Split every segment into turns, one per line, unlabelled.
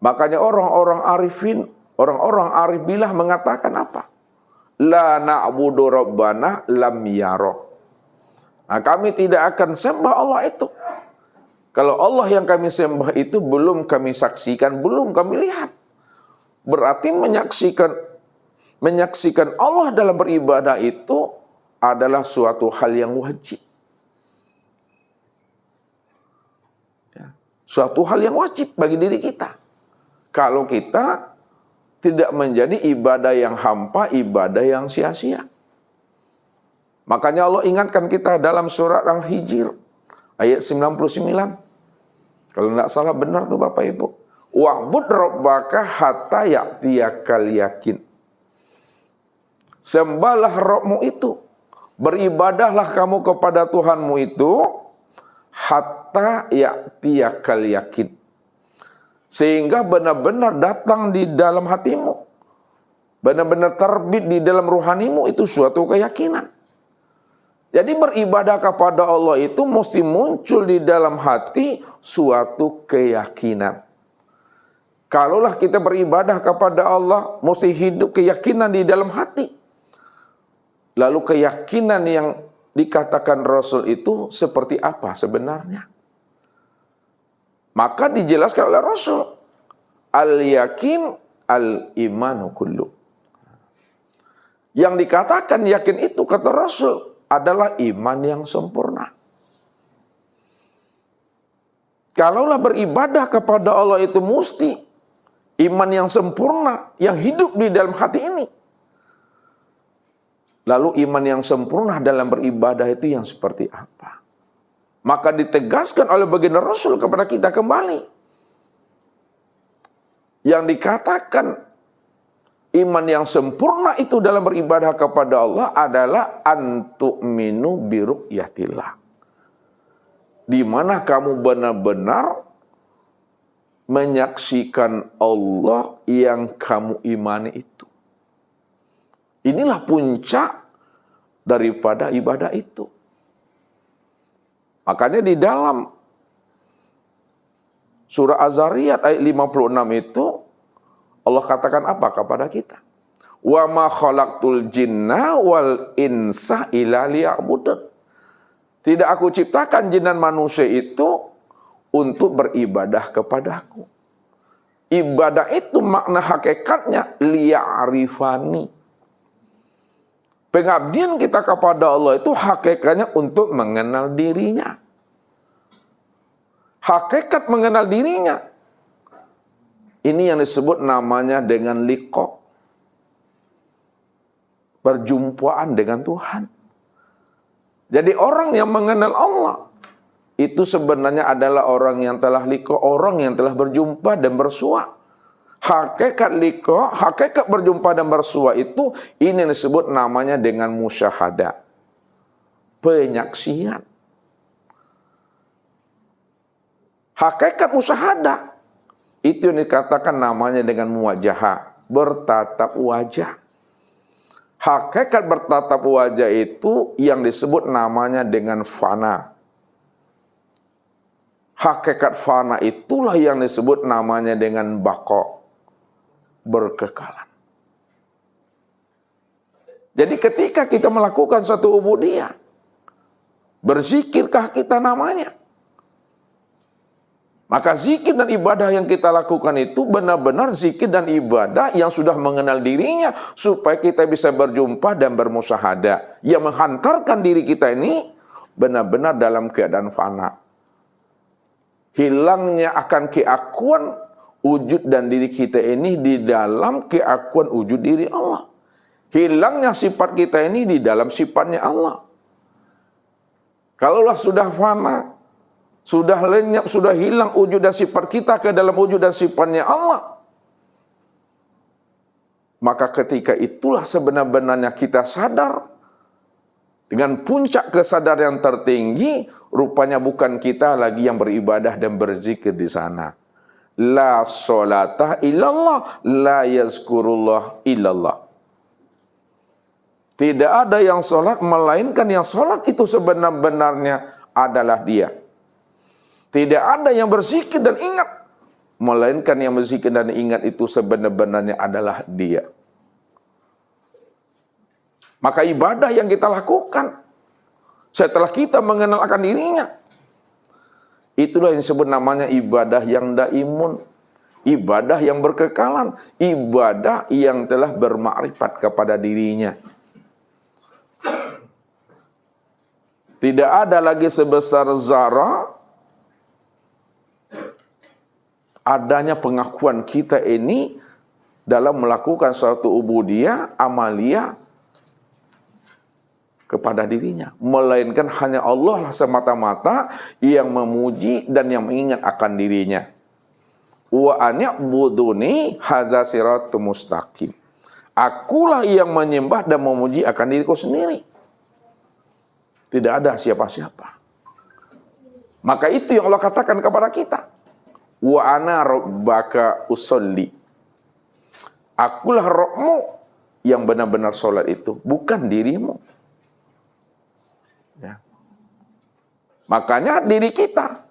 Makanya orang-orang arifin, orang-orang arif bilah mengatakan apa? La na'budu rabbana lam yaro. Nah, kami tidak akan sembah Allah itu. Kalau Allah yang kami sembah itu belum kami saksikan, belum kami lihat. Berarti menyaksikan menyaksikan Allah dalam beribadah itu adalah suatu hal yang wajib. Ya, suatu hal yang wajib bagi diri kita. Kalau kita tidak menjadi ibadah yang hampa, ibadah yang sia-sia. Makanya Allah ingatkan kita dalam surat Al-Hijr ayat 99. Kalau tidak salah benar tuh Bapak Ibu. Wa'bud rabbaka hatta ya'tiyakal yakin. Sembahlah Rabbmu itu. Beribadahlah kamu kepada Tuhanmu itu hatta ya'tiyakal yakin sehingga benar-benar datang di dalam hatimu. Benar-benar terbit di dalam ruhanimu itu suatu keyakinan. Jadi beribadah kepada Allah itu mesti muncul di dalam hati suatu keyakinan. Kalaulah kita beribadah kepada Allah, mesti hidup keyakinan di dalam hati. Lalu keyakinan yang dikatakan Rasul itu seperti apa sebenarnya? Maka dijelaskan oleh Rasul. Al-yakin al-imanu kullu. Yang dikatakan yakin itu kata Rasul adalah iman yang sempurna. Kalaulah beribadah kepada Allah itu mesti iman yang sempurna yang hidup di dalam hati ini. Lalu iman yang sempurna dalam beribadah itu yang seperti apa? Maka ditegaskan oleh baginda Rasul kepada kita kembali. Yang dikatakan iman yang sempurna itu dalam beribadah kepada Allah adalah antu'minu biru'yatillah. Di mana kamu benar-benar menyaksikan Allah yang kamu imani itu. Inilah puncak daripada ibadah itu. Makanya di dalam surah Az-Zariyat ayat 56 itu Allah katakan apa kepada kita? Wa ma khalaqtul jinna wal insa illa liya'budun. Tidak aku ciptakan jin dan manusia itu untuk beribadah kepadaku. Ibadah itu makna hakikatnya liya'rifani. Pengabdian kita kepada Allah itu hakikatnya untuk mengenal dirinya. Hakikat mengenal dirinya. Ini yang disebut namanya dengan liko. Perjumpaan dengan Tuhan. Jadi orang yang mengenal Allah itu sebenarnya adalah orang yang telah liko, orang yang telah berjumpa dan bersuah. Hakikat liko, hakikat berjumpa dan bersua itu ini disebut namanya dengan musyahadah. Penyaksian. Hakikat musyahadah itu yang dikatakan namanya dengan muwajah, bertatap wajah. Hakikat bertatap wajah itu yang disebut namanya dengan fana. Hakikat fana itulah yang disebut namanya dengan bako berkekalan. Jadi ketika kita melakukan satu ubudiyah, berzikirkah kita namanya? Maka zikir dan ibadah yang kita lakukan itu benar-benar zikir dan ibadah yang sudah mengenal dirinya supaya kita bisa berjumpa dan bermusyahadah. Yang menghantarkan diri kita ini benar-benar dalam keadaan fana. Hilangnya akan keakuan wujud dan diri kita ini di dalam keakuan wujud diri Allah. Hilangnya sifat kita ini di dalam sifatnya Allah. Kalaulah sudah fana, sudah lenyap, sudah hilang wujud dan sifat kita ke dalam wujud dan sifatnya Allah. Maka ketika itulah sebenar-benarnya kita sadar dengan puncak kesadaran yang tertinggi, rupanya bukan kita lagi yang beribadah dan berzikir di sana La solata illallah, la yazkurullah illallah. Tidak ada yang sholat melainkan yang sholat itu sebenar-benarnya adalah dia. Tidak ada yang berzikir dan ingat Melainkan yang berzikir dan ingat itu sebenar-benarnya adalah dia. Maka ibadah yang kita lakukan setelah kita mengenal akan dirinya. Itulah yang disebut namanya ibadah yang daimun. Ibadah yang berkekalan. Ibadah yang telah bermakrifat kepada dirinya. Tidak ada lagi sebesar zara adanya pengakuan kita ini dalam melakukan suatu ubudiyah, amaliyah kepada dirinya. Melainkan hanya Allah lah semata-mata yang memuji dan yang mengingat akan dirinya. Wa buduni haza mustaqim. Akulah yang menyembah dan memuji akan diriku sendiri. Tidak ada siapa-siapa. Maka itu yang Allah katakan kepada kita. Wa ana rabbaka usolli. Akulah rohmu yang benar-benar sholat itu. Bukan dirimu. Ya. Makanya diri kita.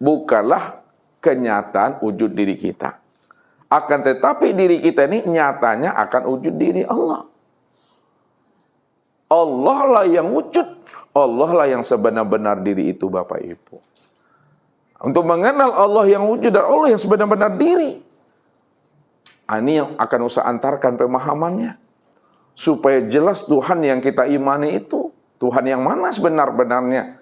Bukanlah kenyataan wujud diri kita. Akan tetapi diri kita ini nyatanya akan wujud diri Allah. Allah lah yang wujud Allah lah yang sebenar-benar diri itu Bapak Ibu. Untuk mengenal Allah yang wujud dan Allah yang sebenar-benar diri. Ah, ini yang akan usah antarkan pemahamannya. Supaya jelas Tuhan yang kita imani itu. Tuhan yang mana sebenar-benarnya.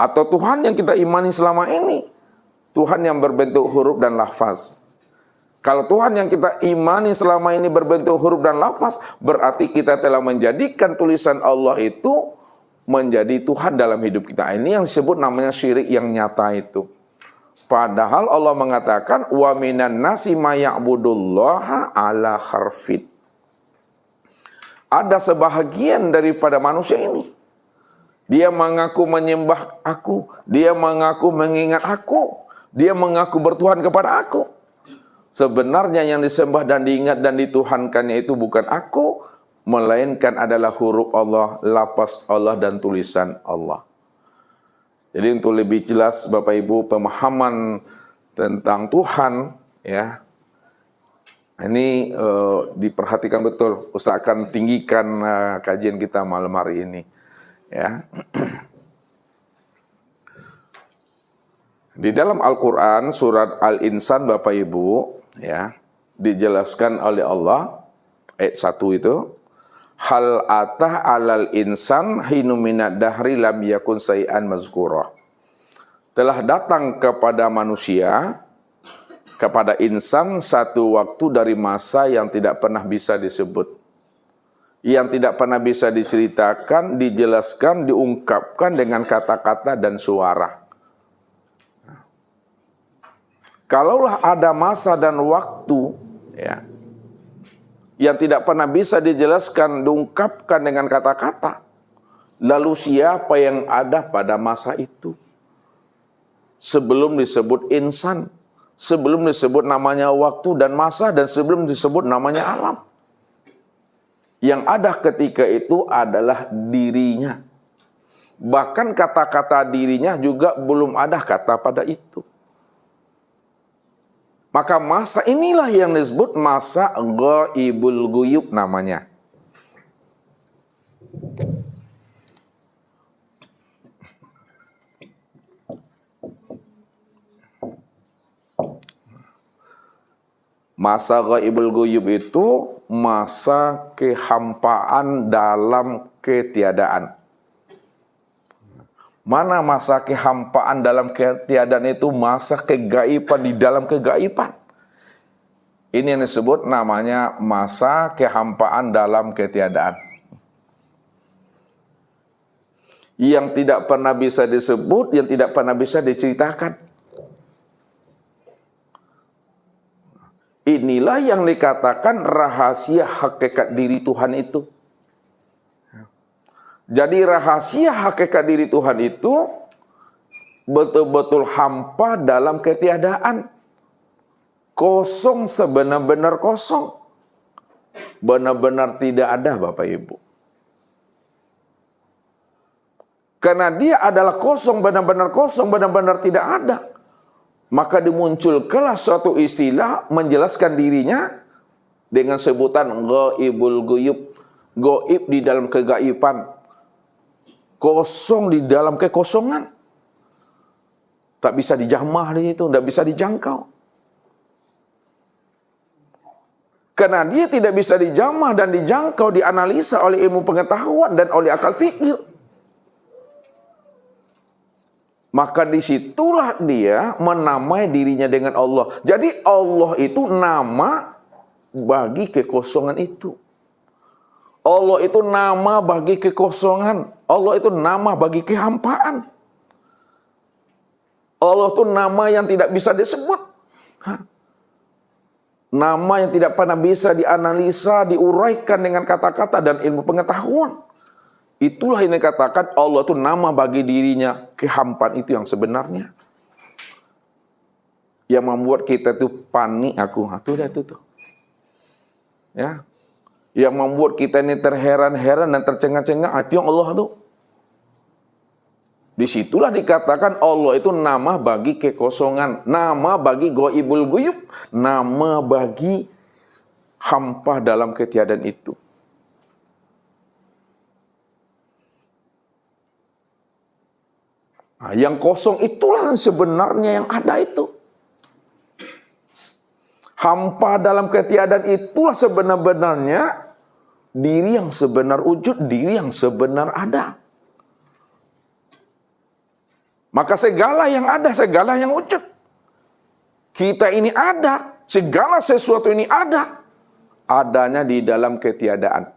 Atau Tuhan yang kita imani selama ini. Tuhan yang berbentuk huruf dan lafaz. Kalau Tuhan yang kita imani selama ini berbentuk huruf dan lafaz, berarti kita telah menjadikan tulisan Allah itu menjadi Tuhan dalam hidup kita. Ini yang disebut namanya syirik yang nyata itu. Padahal Allah mengatakan wa minan nasi maya'budullaha ala harfit. Ada sebahagian daripada manusia ini. Dia mengaku menyembah aku, dia mengaku mengingat aku, dia mengaku bertuhan kepada aku. Sebenarnya yang disembah dan diingat dan dituhankannya itu bukan aku, melainkan adalah huruf Allah, lapas Allah dan tulisan Allah. Jadi untuk lebih jelas Bapak Ibu pemahaman tentang Tuhan ya ini uh, diperhatikan betul. Ustaz akan tinggikan uh, kajian kita malam hari ini ya. Di dalam Al-Qur'an surat Al-Insan Bapak Ibu ya dijelaskan oleh Allah ayat 1 itu hal atah alal insan hinu minad dahri lam yakun sayan mazkurah. Telah datang kepada manusia, kepada insan satu waktu dari masa yang tidak pernah bisa disebut. Yang tidak pernah bisa diceritakan, dijelaskan, diungkapkan dengan kata-kata dan suara. Kalaulah ada masa dan waktu, ya, yang tidak pernah bisa dijelaskan, diungkapkan dengan kata-kata. Lalu siapa yang ada pada masa itu? Sebelum disebut insan, sebelum disebut namanya waktu dan masa, dan sebelum disebut namanya alam. Yang ada ketika itu adalah dirinya. Bahkan kata-kata dirinya juga belum ada kata pada itu. Maka masa inilah yang disebut masa ghaibul guyub namanya. Masa ghaibul guyub itu masa kehampaan dalam ketiadaan. Mana masa kehampaan dalam ketiadaan itu masa kegaiban di dalam kegaiban. Ini yang disebut namanya masa kehampaan dalam ketiadaan. Yang tidak pernah bisa disebut, yang tidak pernah bisa diceritakan. Inilah yang dikatakan rahasia hakikat diri Tuhan itu. Jadi rahasia hakikat diri Tuhan itu betul-betul hampa dalam ketiadaan. Kosong sebenar-benar kosong. Benar-benar tidak ada Bapak Ibu. Karena dia adalah kosong, benar-benar kosong, benar-benar tidak ada. Maka dimunculkanlah suatu istilah menjelaskan dirinya dengan sebutan ghaibul guyub. Goib di dalam kegaiban. Kosong di dalam kekosongan. Tak bisa dijamah di itu, tidak bisa dijangkau. Karena dia tidak bisa dijamah dan dijangkau, dianalisa oleh ilmu pengetahuan dan oleh akal fikir. Maka di situlah dia menamai dirinya dengan Allah. Jadi Allah itu nama bagi kekosongan itu. Allah itu nama bagi kekosongan. Allah itu nama bagi kehampaan. Allah itu nama yang tidak bisa disebut. Nama yang tidak pernah bisa dianalisa, diuraikan dengan kata-kata dan ilmu pengetahuan. Itulah yang dikatakan Allah itu nama bagi dirinya. Kehampaan itu yang sebenarnya. Yang membuat kita itu panik aku. Itu dah itu tuh. Ya. Yang membuat kita ini terheran-heran dan tercengang-cengang. Itu yang Allah tuh. Di situlah dikatakan Allah itu nama bagi kekosongan, nama bagi goibul guyub, nama bagi hampa dalam ketiadaan itu. Nah, yang kosong itulah sebenarnya yang ada itu. Hampa dalam ketiadaan itulah sebenar-benarnya diri yang sebenar wujud, diri yang sebenar ada. Maka segala yang ada, segala yang wujud. Kita ini ada, segala sesuatu ini ada. Adanya di dalam ketiadaan.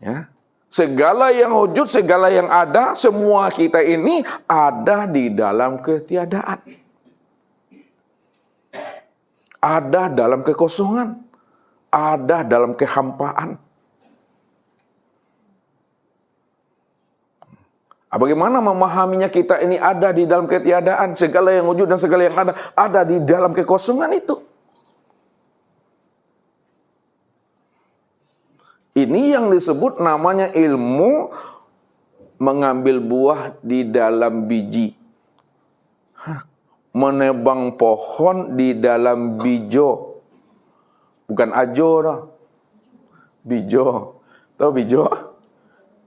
Ya. Segala yang wujud, segala yang ada, semua kita ini ada di dalam ketiadaan. Ada dalam kekosongan. Ada dalam kehampaan. Ah, bagaimana memahaminya kita ini ada di dalam ketiadaan, segala yang wujud dan segala yang ada ada di dalam kekosongan itu. Ini yang disebut namanya ilmu mengambil buah di dalam biji. Menebang pohon di dalam bijo. Bukan ajo dah. Bijo. Tahu bijo?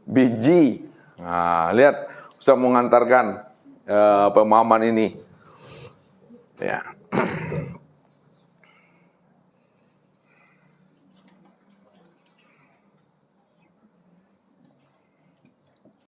Biji. Nah, lihat Ustaz mengantarkan uh, pemahaman ini. Ya.